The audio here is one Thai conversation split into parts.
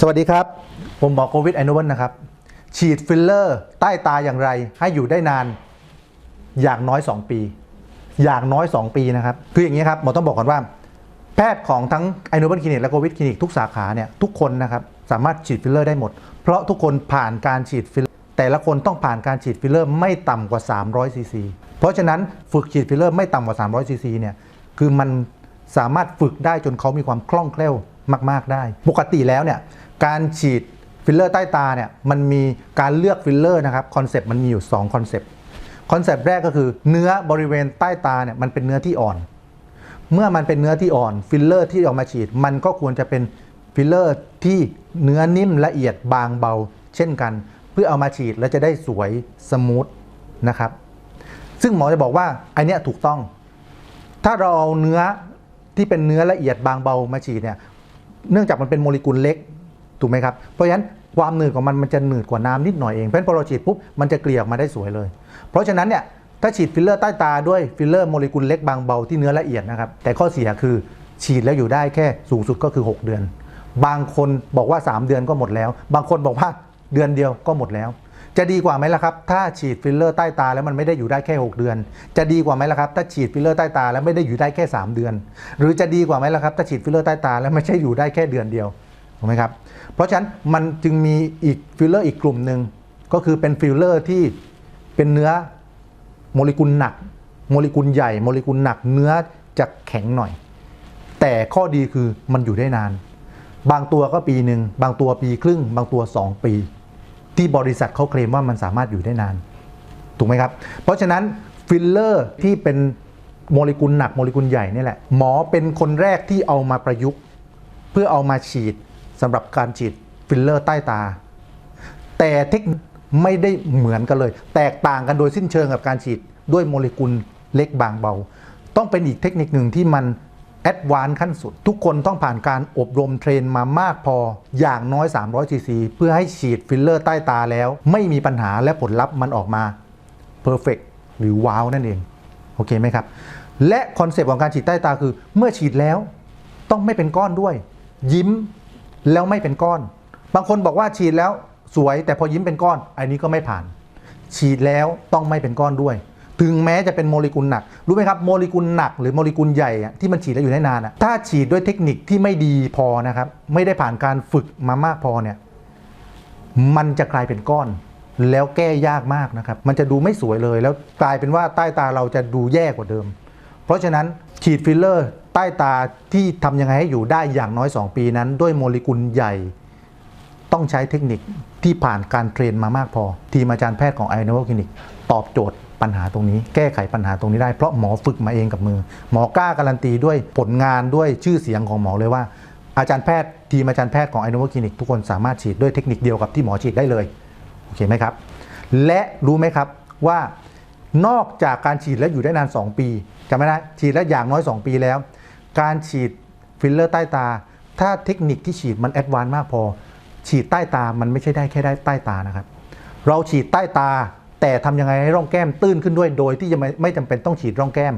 สวัสดีครับ ผมหมอโควิดไอโนวันนะครับ ฉีดฟิลเลอร์ใต้ตาอย่างไรให้อยู่ได้นานอย่างน้อย 2 ปี อย่างน้อย 2 ปีนะครับ คืออย่างนี้ครับ หมอต้องบอกก่อนว่า แพทย์ของทั้งไอโนวันคลินิกและโควิดคลินิกทุกสาขาเนี่ยทุกคนนะครับสามารถฉีดฟิลเลอร์ได้หมด เพราะทุกคนผ่านการฉีดฟิลเลอร์แต่ละคนต้องผ่านการฉีดฟิลเลอร์ไม่ต่ำกว่า 300ซีซีเพราะฉะนั้นฝึกฉีดฟิลเลอร์ไม่ต่ำกว่า 300ซีซีเนี่ยคือมันสามารถฝึกได้จนเขามีความคล่องแคล่ว มาก ๆได้ ปกติแล้วเนี่ยการฉีดฟิลเลอร์ใต้ตาเนี่ยมันมีการเลือกฟิลเลอร์นะครับคอนเซปต์มันมีอยู่2คอนเซปต์คอนเซปต์แรกก็คือเนื้อบริเวณใต้ตาเนี่ยมันเป็นเนื้อที่อ่อน เมื่อมันเป็นเนื้อที่อ่อนฟิลเลอร์ที่ออกมาฉีด มันก็ควรจะเป็นฟิลเลอร์ที่เนื้อนิ่มละเอียดบางเบา เช่นกัน เพื่อเอามาฉีดแล้วจะได้สวยสมูทนะครับ ซึ่งหมอจะบอกว่าไอเนี้ยถูกต้อง ถ้าเราเอาเนื้อที่เป็นเนื้อละเอียดบางเบามาฉีดเนี่ย เนื่องจากมันเป็นโมเลกุลเล็กถูกไหมครับ เพราะฉะนั้นความหนืดของมันมันจะหนืดกว่าน้ำนิดหน่อยเองเพราะฉะนั้นพอเราฉีดปุ๊บมันจะเกลี่ยออกมาได้สวยเลย เพราะฉะนั้นเนี่ยถ้าฉีดฟิลเลอร์ใต้ตาด้วยฟิลเลอร์โมเลกุลเล็กบางเบาที่เนื้อละเอียดนะครับแต่ข้อเสียคือฉีดแล้วอยู่ได้แค่สูงสุดก็คือ 6 เดือน บางคนบอกว่า 3 เดือนก็หมดแล้ว บางคนบอกว่าเดือนเดียวก็หมดแล้ว จะดีกว่าไหมล่ะครับ ถ้าฉีดฟิลเลอร์ใต้ตาแล้วมันไม่ได้อยู่ได้แค่ 6 เดือน จะดีกว่าไหมล่ะครับ ถ้าฉีดฟิลเลอร์ใต้ตาแล้วไม่ได้อยู่ได้แค่ 3 เดือน หรือจะดีกว่าไหมล่ะครับ ถ้าฉีดฟิลเลอร์ใต้ตาแล้วไม่ใช่อยู่ได้แค่เดือนเดียวถูกไหมครับ เพราะฉะนั้นมันจึงมีอีกฟิลเลอร์อีกกลุ่มหนึ่งก็คือเป็นฟิลเลอร์ที่เป็นเนื้อโมเลกุลหนัก โมเลกุลใหญ่โมเลกุลหนักเนื้อจะแข็งหน่อย แต่ข้อดีคือมันอยู่ได้นาน บางตัวก็ปีหนึ่งบางตัวปีครึ่ง บางตัว 2 ปี ที่บริษัทเขาเคลมว่ามันสามารถอยู่ได้นาน ถูกไหมครับ เพราะฉะนั้นฟิลเลอร์ที่เป็นโมเลกุลหนักโมเลกุลใหญ่นี่แหละ หมอเป็นคนแรกที่เอามาประยุกต์ เพื่อเอามาฉีดสำหรับการฉีดฟิลเลอร์ใต้ตา แต่เทคนิคไม่ได้เหมือนกันเลย แตกต่างกันโดยสิ้นเชิงกับการฉีดด้วยโมเลกุลเล็กบางเบา ต้องเป็นอีกเทคนิคหนึ่งที่มัน แอดวานขั้นสุด ทุกคนต้องผ่านการอบรมเทรนมามากพออย่างน้อย 300ซีซีเพื่อให้ฉีดฟิลเลอร์ใต้ตาแล้ว ไม่มีปัญหาและผลลัพธ์มันออกมาเพอร์เฟกหรือว้าวนั่นเอง โอเคไหมครับ และคอนเซปต์ของการฉีดใต้ตาคือ เมื่อฉีดแล้วต้องไม่เป็นก้อนด้วย ยิ้มแล้วไม่เป็นก้อน บางคนบอกว่าฉีดแล้วสวยแต่พอยิ้มเป็นก้อน อันนี้ก็ไม่ผ่าน ฉีดแล้วต้องไม่เป็นก้อนด้วย ถึงแม้จะเป็นโมเลกุลหนัก รู้ไหมครับโมเลกุลหนักหรือโมเลกุลใหญ่ที่มันฉีดแล้วอยู่ได้นานถ้าฉีดด้วยเทคนิคที่ไม่ดีพอนะครับไม่ได้ผ่านการฝึกมามากพอเนี่ยมันจะกลายเป็นก้อน แล้วแก้ยากมากนะครับ มันจะดูไม่สวยเลย แล้วกลายเป็นว่าใต้ตาเราจะดูแย่กว่าเดิม เพราะฉะนั้นฉีดฟิลเลอร์ ใต้ตาที่ทำยังไงให้อยู่ได้อย่างน้อย 2 ปีนั้น ด้วยโมเลกุลใหญ่ ต้องใช้เทคนิคที่ผ่านการเทรนมามากพอ ทีมอาจารย์แพทย์ของไอโนคลินิกตอบโจทย์ ปัญหาตรงนี้ แก้ไขปัญหาตรงนี้ได้เพราะหมอฝึกมาเองกับมือ หมอกล้าการันตีด้วยผลงานด้วยชื่อเสียงของหมอเลยว่า อาจารย์แพทย์ทีมอาจารย์แพทย์ของไอโนคลินิกทุกคนสามารถฉีดด้วยเทคนิคเดียวกับที่หมอฉีดได้เลยโอเคไหมครับ และรู้ไหมครับว่านอกจากการฉีดแล้วอยู่ได้นาน 2 ปีจำไม่ได้ฉีดแล้วอย่างน้อย 2 ปีแล้ว การฉีดฟิลเลอร์ใต้ตา ถ้าเทคนิคที่ฉีดมันแอดวานซ์มากพอ ฉีดใต้ตามันไม่ใช่ได้แค่ได้ใต้ตานะครับ เราฉีดใต้ตา แต่ทำยังไงให้ร่องแก้มตื้นขึ้นด้วยโดยที่จะไม่ไม่จำเป็นต้องฉีดร่องแก้ม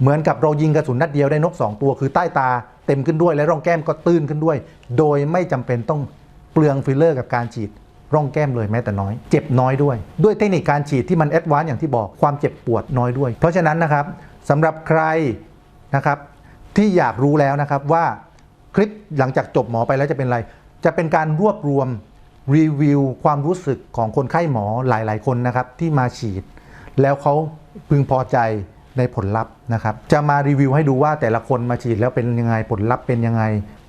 เหมือนกับเรายิงกระสุนนัดเดียวได้นก 2 ตัว คือใต้ตาเต็มขึ้นด้วยและร่องแก้มก็ตื้นขึ้นด้วย โดยไม่จำเป็นต้องเปลืองฟิลเลอร์กับการฉีดร่องแก้มเลยแม้แต่น้อย เจ็บน้อยด้วย ด้วยเทคนิคการฉีดที่มันแอดวานซ์อย่างที่บอกความเจ็บปวดน้อยด้วย เพราะฉะนั้นนะครับสำหรับใครนะครับที่อยากรู้แล้วนะครับว่าคลิปหลังจากจบหมอไปแล้วจะเป็นอะไร จะเป็นการรวบรวม รีวิวความรู้สึกของคนไข้หมอหลาย ๆ คนนะครับที่มาฉีด แล้วเขาพึงพอใจในผลลัพธ์นะครับ จะมารีวิวให้ดูว่าแต่ละคนมาฉีดแล้วเป็นยังไงผลลัพธ์เป็นยังไง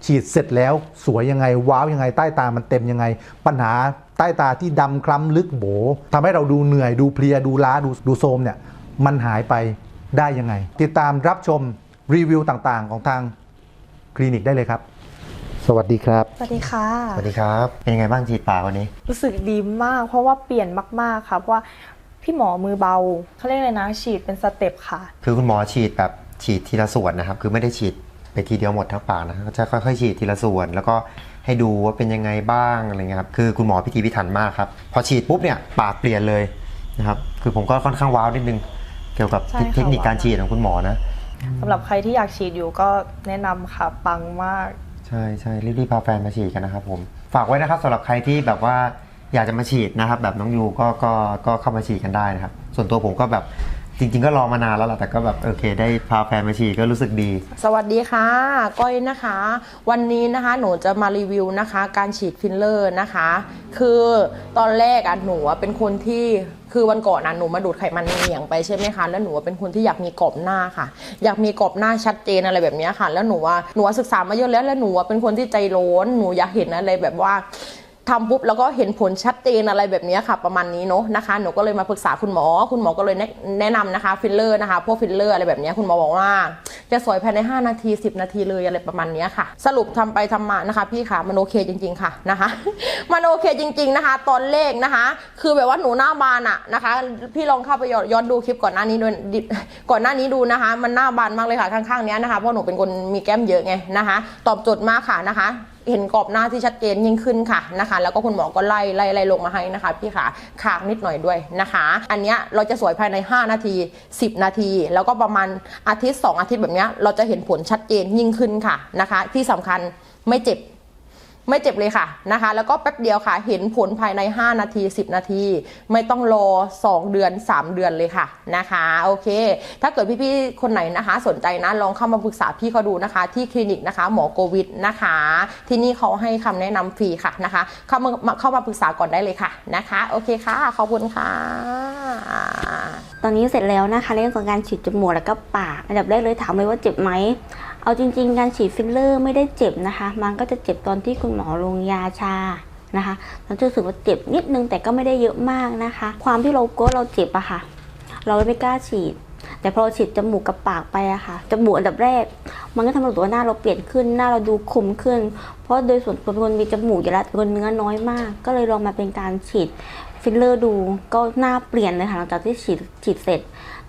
ฉีดเสร็จแล้วสวยยังไง ว้าวยังไงใต้ตามันเต็มยังไง ปัญหาใต้ตาที่ดำคล้ำลึกโบทำให้เราดูเหนื่อยดูเพลียดูล้าดูดูโทมเนี่ยมันหายไปได้ยังไง ติดตามรับชมรีวิวต่างๆ ของทางคลินิกได้เลยครับ สวัสดีครับ สวัสดีค่ะ สวัสดีครับ เป็นยังไงบ้างฉีดปากวันนี้ รู้สึกดีมาก เพราะว่าเปลี่ยนมากๆค่ะ เพราะว่าพี่หมอมือเบาเขาเรียกเลยนะ ฉีดเป็นสเต็ปค่ะ คือคุณหมอฉีดแบบฉีดทีละส่วนนะครับ คือไม่ได้ฉีดไปทีเดียวหมดทั้งปากนะครับก็จะค่อยๆฉีดทีละส่วน แล้วก็ให้ดูว่าเป็นยังไงบ้างอะไรเงี้ยครับ คือคุณหมอพิธีพิถันมากครับ พอฉีดปุ๊บเนี่ยปากเปลี่ยนเลยนะครับ คือผมก็ค่อนข้างว้าวนิดนึง เกี่ยวกับใช่ค่ะ เทคนิคการฉีดของคุณหมอนะ สำหรับใครที่อยากฉีดอยู่ก็แนะนำค่ะ ปังมาก ใช่ใช่รีบๆพาแฟนมาฉีดกันนะครับผม ฝากไว้นะครับสำหรับใครที่แบบว่าอยากจะมาฉีดนะครับ แบบน้องยูก็ก็ก็เข้ามาฉีดกันได้นะครับ ส่วนตัวผมก็แบบ จริง ๆ ก็รอมานานแล้วแหละแต่ก็แบบโอเค ได้พาแฟนมาฉีดก็รู้สึกดี สวัสดีค่ะ ก้อยนะคะ วันนี้นะคะหนูจะมารีวิวนะคะ การฉีดฟิลเลอร์นะคะ คือตอนแรกอะหนูอะเป็นคนที่คือวันก่อนนะหนูมาดูดไขมันเหนียงไปใช่ไหมคะแล้วหนูเป็นคนที่อยากมีกรอบหน้าค่ะ อยากมีกรอบหน้าชัดเจนอะไรแบบนี้ค่ะ แล้วหนูว่าหนูศึกษามาเยอะแล้วแล้วหนูเป็นคนที่ใจร้อนหนูอยากเห็นอะไรแบบว่า ทำปุ๊บแล้วก็เห็นผลชัดเจนอะไรแบบนี้ค่ะประมาณนี้เนาะนะคะหนูก็เลยมาปรึกษาคุณหมอ คุณหมอก็เลยแนะนำนะคะฟิลเลอร์นะคะพวกฟิลเลอร์อะไรแบบนี้คุณหมอบอกว่า จะสวยภายใน 5 นาที 10 นาทีเลยอะไรประมาณนี้ค่ะ สรุปทำไปทำมานะคะพี่ค่ะมันโอเคจริง ๆค่ะนะคะมันโอเคจริง ๆนะคะ ตอนเลขนะคะ คือแบบว่าหนูหน้าบานอะนะคะ พี่ลองเข้าไปย้อนดูคลิปก่อนหน้านี้ด้วยดิก่อนหน้านี้ดูนะคะ มันหน้าบานมากเลยค่ะข้างๆเนี้ยนะคะเพราะหนูเป็นคนมีแก้มเยอะไงนะคะ ตอบโจทย์มากค่ะนะคะ เห็นกรอบหน้าที่ชัดเจนยิ่งขึ้นค่ะนะคะ แล้วก็คุณหมอก็ไล่ไล่ไล่ลงมาให้นะคะ พี่ขาขากนิดหน่อยด้วยนะคะ อันเนี้ยเราจะสวยภายใน 5 นาที 10 นาที แล้วก็ประมาณอาทิตย์ 2 อาทิตย์แบบเนี้ยเราจะเห็นผลชัดเจนยิ่งขึ้นค่ะนะคะ ที่สำคัญไม่เจ็บ ไม่เจ็บเลยค่ะนะคะ แล้วก็แป๊บเดียวค่ะ เห็นผลภายใน 5 นาที 10 นาที ไม่ต้องรอ 2 เดือน 3 เดือนเลยค่ะนะคะโอเค ถ้าเกิดพี่ๆคนไหนนะคะ สนใจนะลองเข้ามาปรึกษาพี่เขาดูนะคะ ที่คลินิกนะคะหมอโควิดนะคะ ที่นี่เขาให้คำแนะนำฟรีค่ะนะคะ เข้ามามาเข้ามาปรึกษาก่อนได้เลยค่ะนะคะ โอเคค่ะขอบคุณค่ะ ตอนนี้เสร็จแล้วนะคะเรื่องของการฉีดจมูกแล้วก็ปากอันดับแรกเลยถามเลยว่าเจ็บไหม เอาจริง ๆ การฉีดฟิลเลอร์ไม่ได้เจ็บนะคะ มันก็จะเจ็บตอนที่คุณหมอลงยาชานะคะเราจะรู้สึกว่าเจ็บนิดนึงแต่ก็ไม่ได้เยอะมากนะคะ ความที่เรากลัวเราเจ็บอะค่ะ เราเลยไม่กล้าฉีด แต่พอเราฉีดจมูกกับปากไปอะค่ะจมูกอันดับแรก มันก็ทำให้รู้สึกว่าหน้าเราเปลี่ยนขึ้นหน้าเราดูคมขึ้น เพราะโดยส่วนตัวเป็นคนมีจมูกอยู่แล้วเป็นคนเนื้อน้อยมาก ก็เลยลองมาเป็นการฉีดฟิลเลอร์ดูก็หน้าเปลี่ยนเลยค่ะหลังจากที่ฉีดฉีดเสร็จ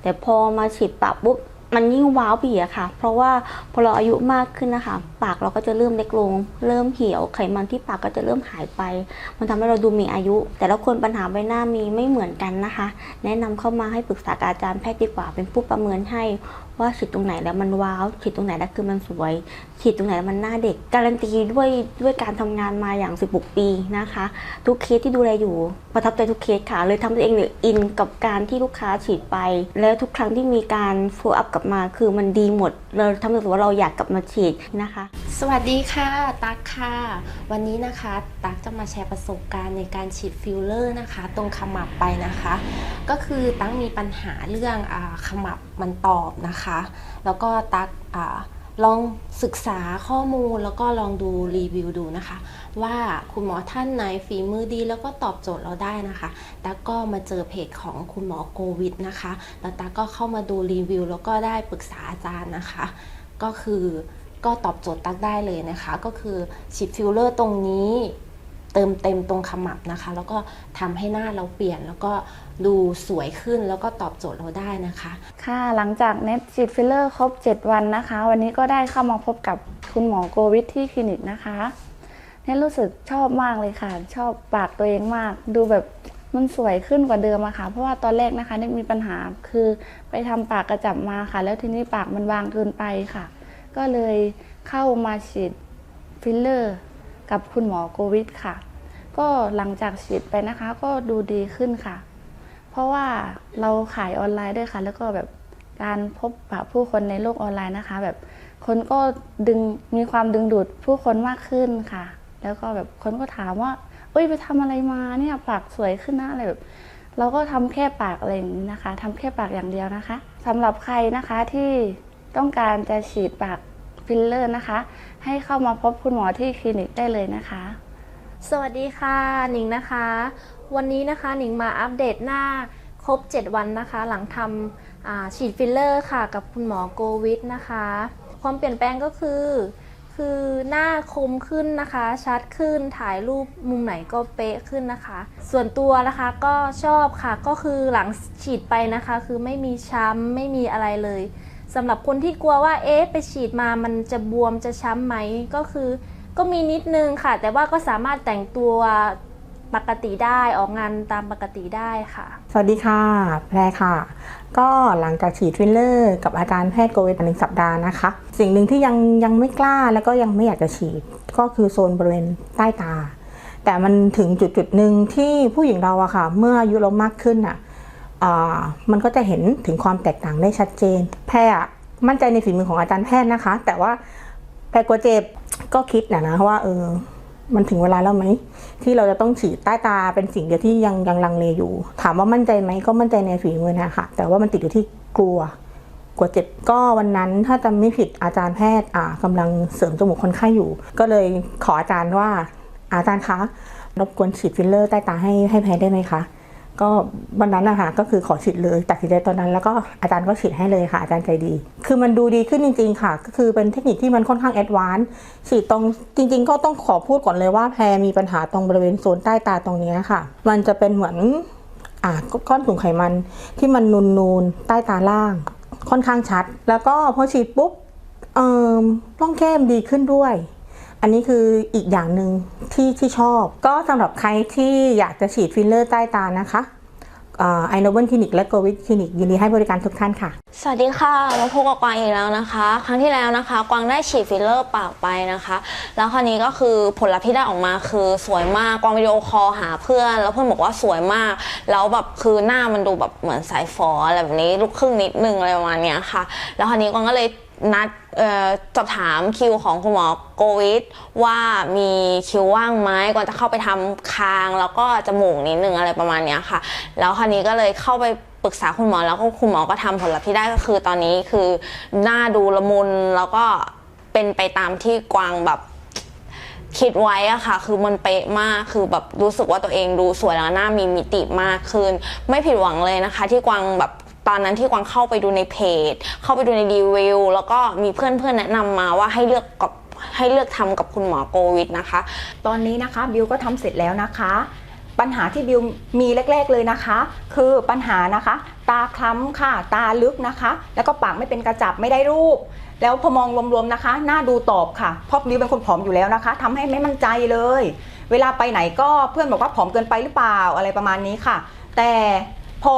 แต่พอมาฉีดปากปุ๊บ มันยิ่งว้าวไปอีอะค่ะ เพราะว่าพอเราอายุมากขึ้นนะคะ ปากเราก็จะเริ่มเล็กลง เริ่มเหี่ยวไขมันที่ปากก็จะเริ่มหายไป มันทำให้เราดูมีอายุ แต่ละคนปัญหาใบหน้ามีไม่เหมือนกันนะคะ แนะนำเข้ามาให้ปรึกษาอาจารย์แพทย์ดีกว่าเป็นผู้ประเมินให้ว่าฉีดตรงไหนแล้วมันว้าวฉีดตรงไหนแล้วคือมันสวยฉีดตรงไหนแล้วมันหน้าเด็ก การันตีด้วยด้วยการทำงานมาอย่าง 16 ปีนะคะ ทุกเคสที่ดูแลอยู่ประทับใจทุกเคสค่ะ เลยทำตัวเองเนี่ยอินกับการที่ลูกค้าฉีดไป แล้วทุกครั้งที่มีการ follow up กลับมา คือมันดีหมด เราทำให้รู้สึกว่าเราอยากกลับมาฉีดนะคะ สวัสดีค่ะตั๊กค่ะ วันนี้นะคะตั๊กจะมาแชร์ประสบการณ์ในการฉีดฟิลเลอร์นะคะ ตรงขมับไปนะคะ ก็คือตั๊กมีปัญหาเรื่องอาขมับมันตอบนะคะ แล้วก็ตั๊กอา ลองศึกษาข้อมูลแล้วก็ลองดูรีวิวดูนะคะ ว่าคุณหมอท่านไหนฝีมือดีแล้วก็ตอบโจทย์เราได้นะคะตั๊กก็มาเจอเพจของคุณหมอโควิดนะคะ แล้วตากก็เข้ามาดูรีวิว แล้วก็ได้ปรึกษาอาจารย์นะคะ ก็คือก็ตอบโจทย์ตักได้เลยนะคะ ก็คือฉีดฟิลเลอร์ตรงนี้ เติมเต็มตรงขมับนะคะ แล้วก็ทำให้หน้าเราเปลี่ยนแล้วก็ดูสวยขึ้นแล้วก็ตอบโจทย์เราได้นะคะ ค่ะหลังจากเน็ตฉีดฟิลเลอร์ครบ 7 วันนะคะ วันนี้ก็ได้เข้ามาพบกับคุณหมอโกวิทที่คลินิกนะคะเน็ตรู้สึกชอบมากเลยค่ะ ชอบปากตัวเองมาก ดูแบบมันสวยขึ้นกว่าเดิมอะค่ะ เพราะว่าตอนแรกนะคะเน็ตมีปัญหาคือไปทำปากกระจับมาค่ะ แล้วทีนี้ปากมันบางเกินไปค่ะ ก็เลยเข้ามาฉีดฟิลเลอร์กับคุณหมอโกวิทค่ะ ก็หลังจากฉีดไปนะคะก็ดูดีขึ้นค่ะ เพราะว่าเราขายออนไลน์ด้วยค่ะ แล้วก็แบบการพบปะผู้คนในโลกออนไลน์นะคะ แบบคนก็ดึงมีความดึงดูดผู้คนมากขึ้นค่ะ แล้วก็แบบคนก็ถามว่าเอ้ยไปทำอะไรมาเนี่ยปากสวยขึ้นนะอะไรแบบเราก็ทำแค่ปากอะไรอย่างนี้นะคะทำแค่ปากอย่างเดียวนะคะสำหรับใครนะคะที่ต้องการจะฉีดปากฟิลเลอร์นะคะ ให้เข้ามาพบคุณหมอที่คลินิกได้เลยนะคะ สวัสดีค่ะหนิงนะคะ วันนี้นะคะหนิงมาอัปเดตหน้าครบ 7 วันนะคะ หลังทำฉีดฟิลเลอร์ค่ะ กับคุณหมอโกวิทนะคะ ความเปลี่ยนแปลงก็คือ คือหน้าคมขึ้นนะคะ ชัดขึ้นถ่ายรูปมุมไหนก็เป๊ะขึ้นนะคะ ส่วนตัวนะคะก็ชอบค่ะก็คือหลังฉีดไปนะคะ คือไม่มีช้ำไม่มีอะไรเลยสำหรับคนที่กลัวว่าเอ๊ะไปฉีดมามันจะบวมจะช้ำไหมก็คือ ก็มีนิดนึงค่ะ แต่ว่าก็สามารถแต่งตัวปกติได้ออกงานตามปกติได้ค่ะ สวัสดีค่ะ แพรค่ะ ก็หลังจากฉีดฟิลเลอร์กับอาจารย์แพทย์โกวิทหนึ่งสัปดาห์นะคะ สิ่งหนึ่งที่ยังยังไม่กล้าแล้วก็ยังไม่อยากจะฉีด ก็คือโซนบริเวณใต้ตา แต่มันถึงจุดจุดหนึ่งที่ผู้หญิงเราอะค่ะ เมื่ออายุเรามากขึ้นอะอ่ามันก็จะเห็นถึงความแตกต่างได้ชัดเจน แพรอะมั่นใจในฝีมือของอาจารย์แพทย์นะคะ แต่ว่าแพรกลัวเจ็บ ก็คิดนะนะว่าเออมันถึงเวลาแล้วไหมที่เราจะต้องฉีดใต้ตาเป็นสิ่งเดียวที่ยังยังลังเลอยู่ ถามว่ามั่นใจไหมก็มั่นใจในฝีมือนะคะแต่ว่ามันติดอยู่ที่กลัวกลัวเจ็บก็วันนั้นถ้าจำไม่ผิดอาจารย์แพทย์อ่ากำลังเสริมจมูกคนไข้อยู่ ก็เลยขออาจารย์ว่าอาจารย์คะรบกวนฉีดฟิลเลอร์ใต้ตาให้ให้แพทย์ได้ไหมคะ ก็วันนั้นนะคะก็คือขอฉีดเลยตัดสินใจตอนนั้น แล้วก็อาจารย์ก็ฉีดให้เลยค่ะอาจารย์ใจดี คือมันดูดีขึ้นจริง ๆ ค่ะ ก็คือเป็นเทคนิคที่มันค่อนข้างแอดวานซ์ฉีดตรงจริง ๆ ก็ต้องขอพูดก่อนเลยว่าแพรมีปัญหาตรงบริเวณโซนใต้ตาตรงนี้ค่ะ มันจะเป็นเหมือนอ่าก้อนถุงไขมันที่มันนูนๆใต้ตาล่าง ค่อนข้างชัด แล้วก็พอฉีดปุ๊บเอ่อร่องแก้มดีขึ้นด้วย อันนี้คืออีกอย่างหนึ่งที่ที่ชอบ ก็สำหรับใครที่อยากจะฉีดฟิลเลอร์ใต้ตานะคะไอโนเบิลคลินิกและโกวิดคลินิกยินดีให้บริการทุกท่านค่ะ สวัสดีค่ะ มาพบกับกวางอีกแล้วนะคะ ครั้งที่แล้วนะคะ กวางได้ฉีดฟิลเลอร์ปากไปนะคะ แล้วคราวนี้ก็คือผลลัพธ์ที่ได้ออกมาคือสวยมาก กวางวิดีโอคอลหาเพื่อน แล้วเพื่อนบอกว่าสวยมาก แล้วแบบคือหน้ามันดูแบบเหมือนสายฝออะไรแบบนี้ลูกครึ่งนิดนึงอะไรประมาณนี้ค่ะ แล้วคราวนี้กวางก็เลย นัดสอบถามคิวของคุณหมอโกวิดว่ามีคิวว่างไหมกวางจะเข้าไปทำคางแล้วก็จมูกนิดนึงอะไรประมาณนี้ค่ะ แล้วคราวนี้ก็เลยเข้าไปปรึกษาคุณหมอแล้วก็คุณหมอก็ทำผลลัพธ์ที่ได้ก็คือตอนนี้คือหน้าดูละมุนแล้วก็เป็นไปตามที่กวางแบบคิดไว้อะค่ะ คือมันเป๊ะมาก คือแบบรู้สึกว่าตัวเองดูสวยแล้วหน้ามีมิติมากขึ้น ไม่ผิดหวังเลยนะคะ ที่กวางแบบ ตอนนั้นที่กวางเข้าไปดูในเพจ เข้าไปดูในรีวิวแล้วก็มีเพื่อนๆแนะนำมาว่าให้เลือกกับให้เลือกทำกับคุณหมอโกวิดนะคะ ตอนนี้นะคะบิวก็ทำเสร็จแล้วนะคะ ปัญหาที่บิวมีแรก ๆเลยนะคะ คือปัญหานะคะ ตาคล้ำค่ะ ตาลึกนะคะ แล้วก็ปากไม่เป็นกระจับไม่ได้รูป แล้วพอมองรวมๆนะคะ หน้าดูตอบค่ะเพราะบิวเป็นคนผอมอยู่แล้วนะคะทำให้ไม่มั่นใจเลย เวลาไปไหนก็เพื่อนบอกว่าผอมเกินไปหรือเปล่าอะไรประมาณนี้ค่ะ แต่ พอ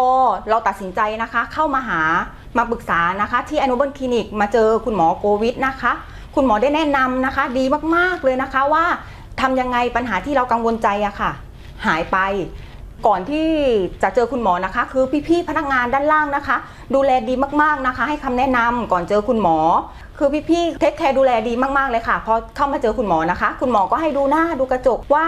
เราตัดสินใจนะคะ เข้ามาหามาปรึกษานะคะ ที่อนุบลคลินิกมาเจอคุณหมอโควิดนะคะ คุณหมอได้แนะนำนะคะ ดีมากๆเลยนะคะว่าทำยังไงปัญหาที่เรากังวลใจอะค่ะ หายไป ก่อนที่จะเจอคุณหมอนะคะ คือพี่ๆพนักงานด้านล่างนะคะ ดูแลดีมากๆนะคะ ให้คำแนะนำก่อนเจอคุณหมอ คือพี่ๆเทคแคร์ดูแลดีมากๆเลยค่ะพอเข้ามาเจอคุณหมอนะคะ คุณหมอก็ให้ดูหน้าดูกระจกว่า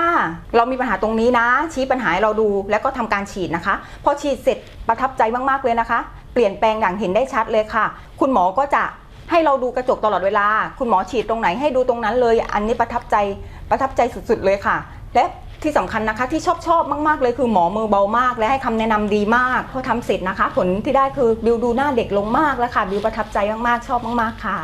เรามีปัญหาตรงนี้นะ ชี้ปัญหาเราดูแล้วก็ทำการฉีดนะคะ พอฉีดเสร็จประทับใจมากๆเลยนะคะ เปลี่ยนแปลงอย่างเห็นได้ชัดเลยค่ะ คุณหมอก็จะให้เราดูกระจกตลอดเวลา คุณหมอฉีดตรงไหนให้ดูตรงนั้นเลย อันนี้ประทับใจประทับใจสุดๆเลยค่ะ และ ที่สำคัญนะคะที่ชอบชอบมากๆเลยคือหมอมือเบามากและให้คำแนะนำดีมากพอทำเสร็จนะคะ ผลที่ได้คือบิวดูหน้าเด็กลงมากแล้วค่ะบิวประทับใจมากๆชอบมากๆค่ะ